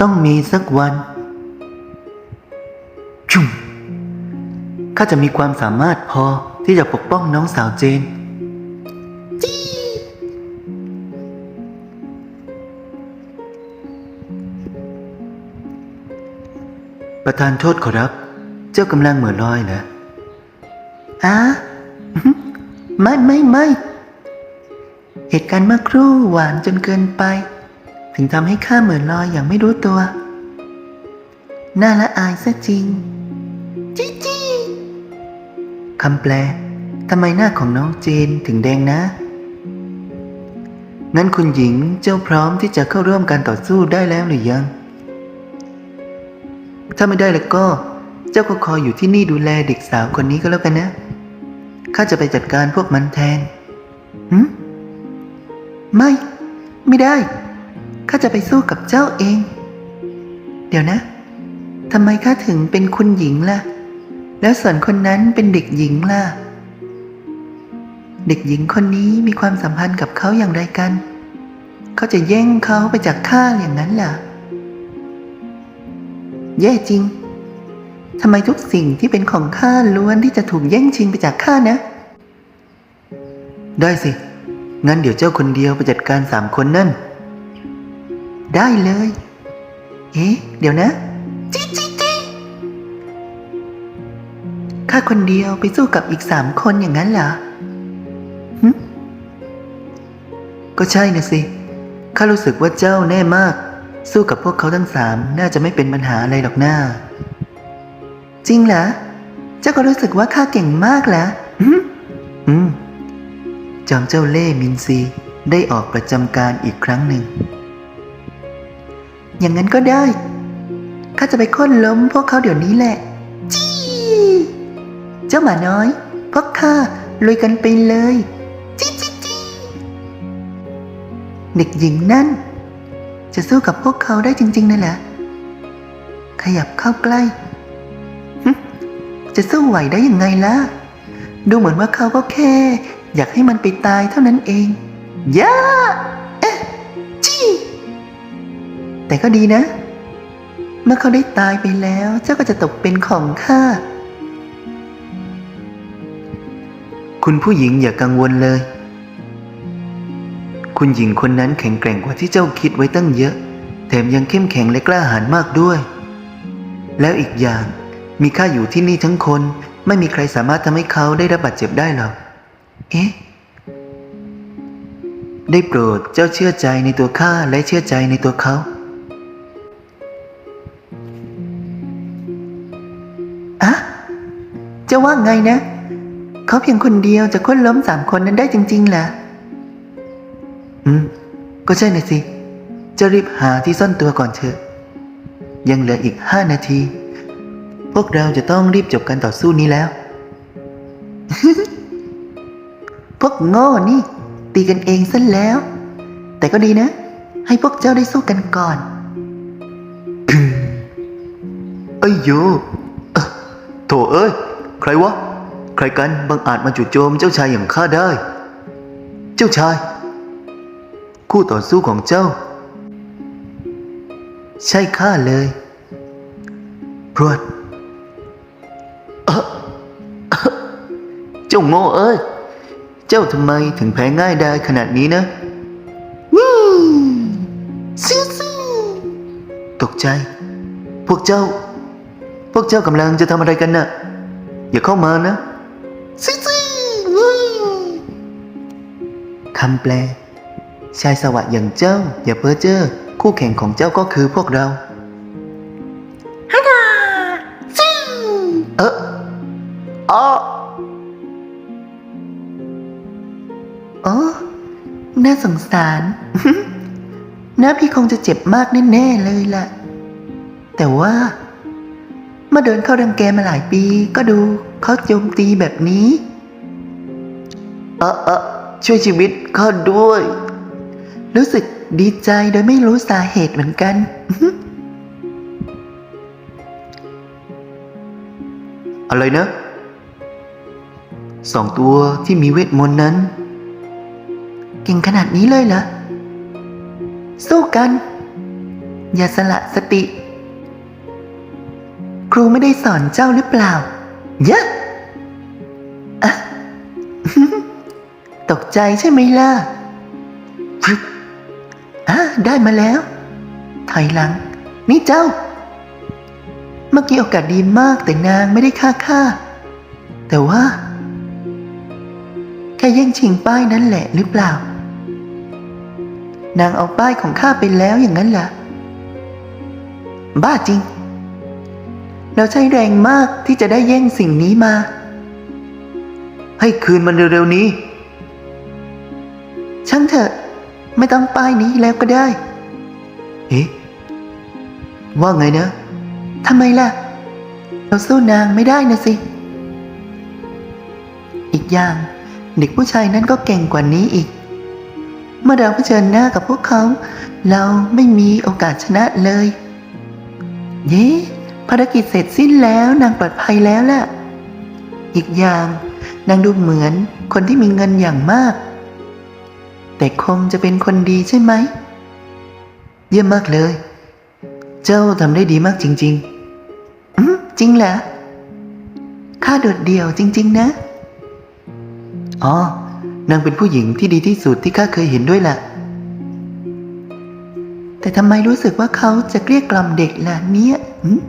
ต้องมีสักวันชุ่มข้าจะมีความสามารถพอที่จะปกป้องน้องสาวเจน ประธานโทษขอรับ เจ้ากำลังเหมือลอยเหรออะไม่ไม่ไม่ เหตุการณ์เมื่อครู่หวานจนเกินไป ถึงทำให้ข้าเหมือนลอยอย่างไม่รู้ตัว น่าละอายซะจริง จีจีคำแปลทำไมหน้าของน้องเจนถึงแดงนะ งั้นคุณหญิงเจ้าพร้อมที่จะเข้าร่วมการต่อสู้ได้แล้วหรือยัง ถ้าไม่ได้แล้วก็ เจ้าก็คอยอยู่ที่นี่ดูแลเด็กสาวคนนี้ก็แล้วกันนะ ข้าจะไปจัดการพวกมันแทนหืมไม่ ไม่ได้ ข้าจะไปสู้กับเจ้าเอง เดี๋ยวนะทำไมข้าถึงเป็นคุณหญิงล่ะ แล้วส่วนคนนั้นเป็นเด็กหญิงล่ะ เด็กหญิงคนนี้มีความสัมพันธ์กับเขาอย่างไรกัน เขาจะแย่งเขาไปจากข้าอย่างนั้นล่ะ แย่จริงทำไมทุกสิ่งที่เป็นของข้าล้วนที่จะถูกแย่งชิงไปจากข้านะ ได้สิ งั้นเดี๋ยวเจ้าคนเดียวไปจัดการสามคนนั่น ได้เลย เอ๊ะ เดี๋ยวนะจิจิจิข้าคนเดียวไปสู้กับอีกสามคนอย่างนั้นเหรอหึก็ใช่นะสิ ข้ารู้สึกว่าเจ้าแน่มาก สู้กับพวกเขาทั้งสามน่าจะไม่เป็นปัญหาอะไรหรอกหน้า จริงเหรอ เจ้าก็รู้สึกว่าข้าเก่งมากเหรออืมอืมจอมเจ้าเล่ห์มินซีได้ออกประจำการอีกครั้งหนึ่ง อย่างนั้นก็ได้ ข้าจะไปค้นล้มพวกเขาเดี๋ยวนี้แหละ จี้เจ้าหมาน้อย พวกข้าลุยกันไปเลย จี้จี้จี้เด็กหญิงนั่น จะสู้กับพวกเขาได้จริงๆนั่นแหละ ขยับเข้าใกล้ จะสู้ไหวได้ยังไงล่ะ ดูเหมือนว่าเขาก็แค่ อยากให้มันไปตายเท่านั้นเองย่าเอ๊ะ แต่ก็ดีนะ เมื่อเขาได้ตายไปแล้ว เจ้าก็จะตกเป็นของข้า คุณผู้หญิงอย่ากังวลเลย คุณหญิงคนนั้นแข็งแกร่งกว่าที่เจ้าคิดไว้ตั้งเยอะ แถมยังเข้มแข็งและกล้าหาญมากด้วย แล้วอีกอย่างมีข้าอยู่ที่นี่ทั้งคน ไม่มีใครสามารถทำให้เขาได้รับบาดเจ็บได้หรอก เอ๊ะได้โปรดเจ้าเชื่อใจในตัวข้าและเชื่อใจในตัวเขา จะว่าไงนะ เขาเพียงคนเดียวจะค้นล้มสามคนนั้นได้จริงๆเหรอ อืม ก็ใช่น่ะสิ จะรีบหาที่ซ่อนตัวก่อนเถอะ ยังเหลืออีกห้านาที พวกเราจะต้องรีบจบการต่อสู้นี้แล้ว พวกโง่นี่ ตีกันเองซะแล้ว แต่ก็ดีนะ ให้พวกเจ้าได้สู้กันก่อนเอ้ยโยโถเอ้ย รวะ ใครกันบังอาจมาจู่โจมเจ้าชายอย่างข้าได้ เจ้าชาย คู่ต่อสู้ของเจ้า ใช่ข้าเลยพรวดเจ้าโง่เอ้ย เจ้าทำไมถึงแพ้ง่ายได้ขนาดนี้นะวู้ซิซตกใจ พวกเจ้า พวกเจ้ากำลังจะทำอะไรกันน่ะ อย่าเข้ามานะซิซิวู้คำแปล ชายสวัสดิ์อย่างเจ้า อย่าเพ้อเจ้อคู่แข่งของเจ้าก็คือพวกเราฮัลโหลซิเอออ๋ออ๋อน่าสงสารน้าพี่คงจะเจ็บมากแน่ ๆ เลยล่ะ แต่ว่าเมื่อเดินเข้ารังแกมาหลายปี ก็ดูเขาโจมตีแบบนี้ เออเออช่วยชีวิตข้าด้วย รู้สึกดีใจโดยไม่รู้สาเหตุเหมือนกัน อะไรนะ สองตัวที่มีเวทมนต์นั้น เก่งขนาดนี้เลยเหรอ สู้กัน อย่าสละสติ ครูไม่ได้สอนเจ้าหรือเปล่า เยอะอะตกใจใช่ไหมล่ะอะได้มาแล้ว ถอยหลัง นี่เจ้า เมื่อกี้โอกาสดีมากแต่นางไม่ได้ฆ่าข้าแต่ว่าแค่แย่งชิงป้ายนั้นแหละหรือเปล่า นางเอาป้ายของข้าไปแล้วอย่างนั้นล่ะ บ้าจริง เราใช้แรงมากที่จะได้แย่งสิ่งนี้มา ให้คืนมันเร็วๆนี้ ช่างเถอะ ไม่ต้องป้ายนี้แล้วก็ได้ เอ๊ะ ว่าไงนะทำไมล่ะ เราสู้นางไม่ได้นะสิ อีกอย่างเด็กผู้ชายนั้นก็เก่งกว่านี้อีก เมื่อเราเผชิญหน้ากับพวกเขา เราไม่มีโอกาสชนะเลย เย้ ภารกิจเสร็จสิ้นแล้วนางปลอดภัยแล้วล่ะ อีกอย่าง นางดูเหมือนคนที่มีเงินอย่างมาก แต่คงจะเป็นคนดีใช่ไหม เยี่ยมมากเลย เจ้าทำได้ดีมากจริง ๆ อืมจริงเหรอข้าโดดเดี่ยวจริง ๆ นะ อ๋อ นางเป็นผู้หญิงที่ดีที่สุดที่ข้าเคยเห็นด้วยล่ะ แต่ทำไมรู้สึกว่าเขาจะเกลี้ยกล่อมเด็กล่ะเนี่ยหืม